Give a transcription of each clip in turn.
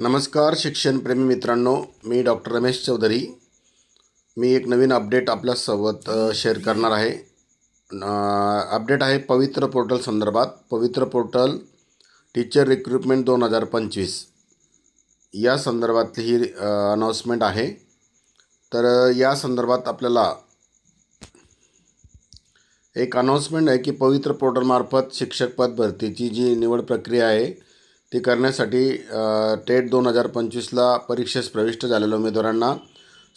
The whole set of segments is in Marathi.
नमस्कार शिक्षणप्रेमी मित्रांनो. मी डॉक्टर रमेश चौधरी. मी एक नवीन अपडेट आपल्यासोबत शेअर करणार आहे. अपडेट आहे पवित्र पोर्टल संदर्भात. पवित्र पोर्टल टीचर रिक्रुटमेंट दोन हजार पंचवीस. या संदर्भातली ही अनाऊन्समेंट आहे. तर या संदर्भात आपल्याला एक अनाऊन्समेंट आहे की पवित्र पोर्टलमार्फत शिक्षक पद भरतीची जी निवड प्रक्रिया आहे ती करण्यासाठी टेट दोन हजार पंचवीसला परीक्षेस प्रविष्ट झालेल्या उमेदवारांना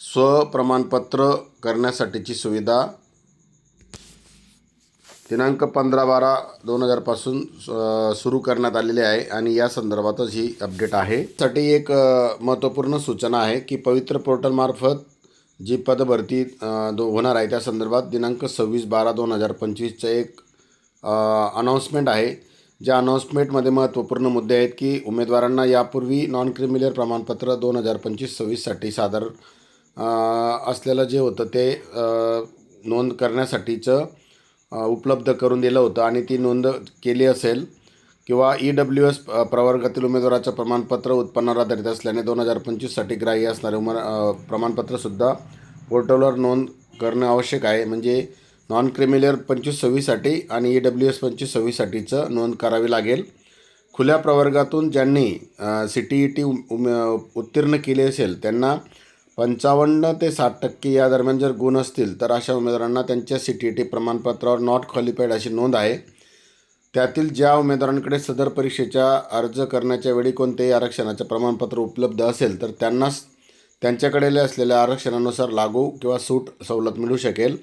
स्वप्रमाणपत्र करण्यासाठीची सुविधा. दिनांक पंधरा बारा दोन हजारपासून सुरू करण्यात आलेली आहे आणि या संदर्भातच ही अपडेट आहे. साठी एक महत्त्वपूर्ण सूचना आहे की पवित्र पोर्टलमार्फत जी पदभरती दो होणार आहे त्या संदर्भात दिनांक सव्वीस बारा दोन हजार पंचवीसचं एक अनाऊन्समेंट आहे. ज्या अनाऊन्समेंटमध्ये महत्त्वपूर्ण मुद्दे आहेत की उमेदवारांना यापूर्वी नॉन क्रिमिनल प्रमाणपत्र दोन हजार पंचवीस सव्वीससाठी सादर असलेलं जे होतं ते नोंद करण्यासाठीचं उपलब्ध करून दिलं होतं आणि ती नोंद केली असेल किंवा ई डब्ल्यू एस प्रवर्गातील उमेदवाराचं प्रमाणपत्र उत्पन्नावर आधारित असल्याने दोन हजार पंचवीससाठी ग्राह्य असणारे उमर प्रमाणपत्रसुद्धा पोर्टलवर नोंद करणं आवश्यक आहे. म्हणजे नॉन क्रिमिलेअर पंचवीस सव्वीससाठी आणि ई डब्ल्यू एस पंचवीस सव्वीससाठीचं नोंद करावी लागेल. खुल्या प्रवर्गातून ज्यांनी सी टी ई टी उम उत्तीर्ण केली असेल त्यांना पंचावन्न ते साठ टक्के या दरम्यान जर गुण असतील तर अशा उमेदवारांना त्यांच्या सी टी ई टी प्रमाणपत्रावर नॉट क्वालिफाईड अशी नोंद आहे. त्यातील ज्या उमेदवारांकडे सदर परीक्षेच्या अर्ज करण्याच्या वेळी कोणतेही आरक्षणाचे प्रमाणपत्र उपलब्ध असेल तर त्यांनाच त्यांच्याकडे असलेल्या आरक्षणानुसार लागू किंवा सूट सवलत मिळू शकेल.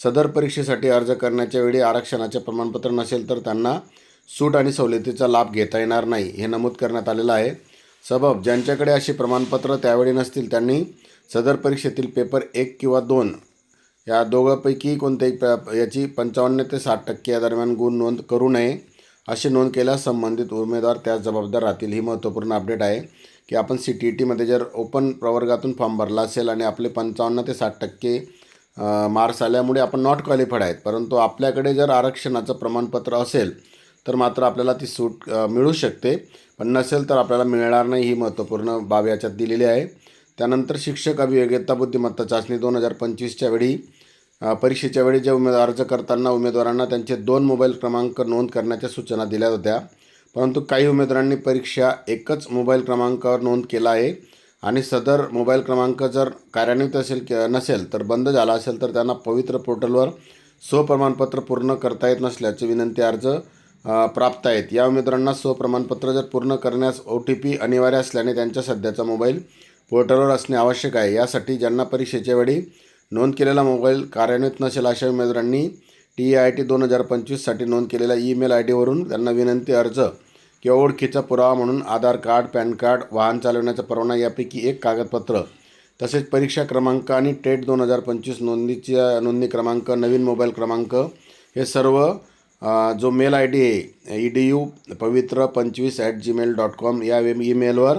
सदर परीक्षेसाठी अर्ज करण्याच्या वेळी आरक्षणाचे प्रमाणपत्र नसेल तर त्यांना सूट आणि सवलतीचा लाभ घेता येणार नाही हे नमूद करण्यात आलेलं आहे. सबब ज्यांच्याकडे अशी प्रमाणपत्र त्यावेळी नसतील त्यांनी सदर परीक्षेतील पेपर एक किंवा दोन या दोघांपैकी कोणत्याही प याची पंचावन्न ते साठ टक्के या दरम्यान गुण नोंद करू नये अशी नोंद केल्यास संबंधित उमेदवार त्यास जबाबदार राहतील ही महत्त्वपूर्ण अपडेट आहे की आपण सी टी ई टीमध्ये जर ओपन प्रवर्गातून फॉर्म भरला असेल आणि आपले पंचावन्न ते साठ टक्के मार्क्स आल्यामुळे आपण नॉट क्वालिफाईड आहेत. परंतु आपल्याकडे जर आरक्षणाचं प्रमाणपत्र असेल तर मात्र आपल्याला ती सूट मिळू शकते. पण नसेल तर आपल्याला मिळणार नाही ही महत्त्वपूर्ण बाब याच्यात दिलेली आहे. त्यानंतर शिक्षक अभियोग्यता बुद्धिमत्ता चाचणी दोन हजार पंचवीसच्या वेळी परीक्षेच्या वेळी जे उमेदवार अर्ज करताना उमेदवारांना त्यांचे दोन मोबाईल क्रमांक नोंद करण्याच्या सूचना दिल्या होत्या. परंतु काही उमेदवारांनी परीक्षा एकच मोबाईल क्रमांकावर नोंद केला आहे. आणि सदर मोबाईल क्रमांक जर कार्यान्वित असेल कि नसेल तर बंद झाला असेल तर त्यांना पवित्र पोर्टलवर स्वप्रमाणपत्र पूर्ण करता येत नसल्याचे विनंती अर्ज प्राप्त आहेत. या उमेदवारांना स्वप्रमाणपत्र जर पूर्ण करण्यास ओ टी पी अनिवार्य असल्याने त्यांच्या सध्याचा मोबाईल पोर्टलवर असणे आवश्यक आहे. यासाठी ज्यांना परीक्षेच्या वेळी नोंद केलेला मोबाईल कार्यान्वित नसेल अशा उमेदवारांनी टी आय टी दोन हजार पंचवीससाठी नोंद केलेल्या ईमेल आय डीवरून त्यांना विनंती अर्ज किंवा ओळखीचा पुरावा म्हणून आधार कार्ड पॅन कार्ड वाहन चालवण्याचा परवाना यापैकी एक कागदपत्र तसेच परीक्षा क्रमांक आणि टेट दोन हजार पंचवीस नोंदणीच्या नोंदणी क्रमांक नवीन मोबाईल क्रमांक हे सर्व जो मेल आय डी आहे ई डी यू पवित्र पंचवीस ॲट जीमेल डॉट कॉम या ईमेलवर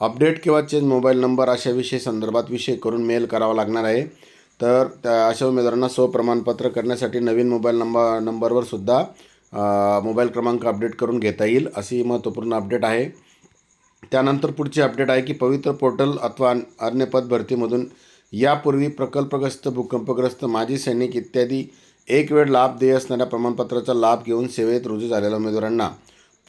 अपडेट किंवा चेंज मोबाईल नंबर अशा विषय संदर्भात विषय करून मेल करावा लागणार आहे. तर त्या अशा उमेदवारांना स्वप्रमाणपत्र करण्यासाठी नवीन मोबाईल नंबर नंबरवर सुद्धा मोबाईल क्रमांक अपडेट करून घेता येईल अशी महत्त्वपूर्ण अपडेट आहे. त्यानंतर पुढची अपडेट आहे की पवित्र पोर्टल अथवा अन- अन्य भरतीमधून यापूर्वी प्रकल्पग्रस्त भूकंपग्रस्त माजी सैनिक इत्यादी एक वेळ लाभ देय असणाऱ्या प्रमाणपत्राचा लाभ घेऊन सेवेत रुजू झालेल्या उमेदवारांना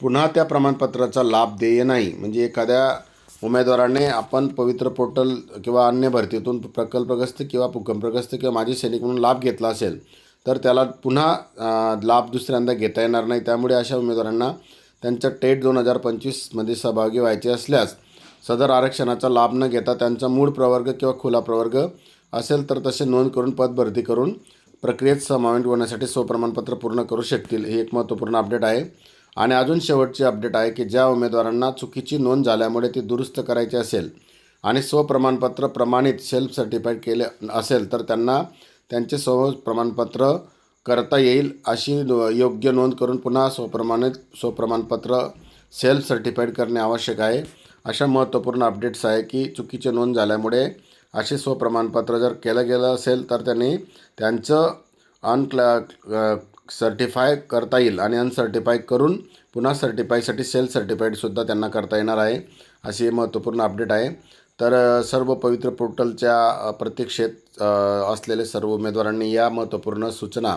पुन्हा त्या प्रमाणपत्राचा लाभ देय नाही. म्हणजे एखाद्या उमेदवाराने आपण पवित्र पोर्टल किंवा अन्य भरतीतून प्रकल्पग्रस्त किंवा भूकंपग्रस्त किंवा माजी सैनिक म्हणून लाभ घेतला असेल तर त्याला पुन्हा लाभ दुसऱ्यांदा घेता येणार नाही. त्यामुळे अशा उमेदवारांना त्यांच्या टेट दोन हजार पंचवीसमध्ये सहभागी व्हायचे असल्यास सदर आरक्षणाचा लाभ न घेता त्यांचा मूळ प्रवर्ग किंवा खुला प्रवर्ग असेल तर तसे नोंद करून पदभरती करून प्रक्रियेत समावेश होण्यासाठी स्वप्रमाणपत्र पूर्ण करू शकतील. हे एक महत्त्वपूर्ण अपडेट आहे. आणि अजून शेवटची अपडेट आहे की ज्या उमेदवारांना चुकीची नोंद झाल्यामुळे ती दुरुस्त करायची असेल आणि स्वप्रमाणपत्र प्रमाणित सेल्फ सर्टिफाईड केले असेल तर त्यांना त्यांचे स्व प्रमाणपत्र करता येईल अशी नो- योग्य नोंद करून पुन्हा स्वप्रमाणित स्वप्रमाणपत्र सेल्फ सर्टिफाईड करणे आवश्यक आहे. अशा महत्त्वपूर्ण अपडेट्स आहे की चुकीची नोंद झाल्यामुळे असे स्वप्रमाणपत्र जर केलं गेलं असेल तर त्यांनी त्यांचं अनक्ला सर्टिफाय करता येईल आणि अनसर्टिफाय करून पुन्हा सर्टिफायसाठी सेल्फ सर्टिफाईडसुद्धा त्यांना करता येणार आहे. अशी महत्त्वपूर्ण अपडेट आहे. तर सर्व पवित्र पोर्टलच्या प्रतीक्षेत असलेले सर्व उमेदवारांनी या महत्त्वपूर्ण सूचना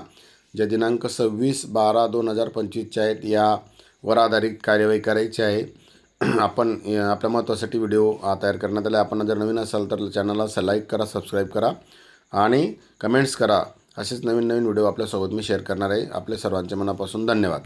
ज्या दिनांक सव्वीस बारा दोन हजार पंचवीसच्या आहेत यावर आधारित कार्यवाही करायची आहे. आपण आपल्या महत्त्वासाठी व्हिडिओ तयार करण्यात आला. आपण जर नवीन असाल तर चॅनलला लाईक करा सबस्क्राईब करा आणि कमेंट्स करा. असेच नवीन नवीन व्हिडिओ आपल्यासोबत मी शेअर करणार आहे. आपल्या सर्वांच्या मनापासून धन्यवाद.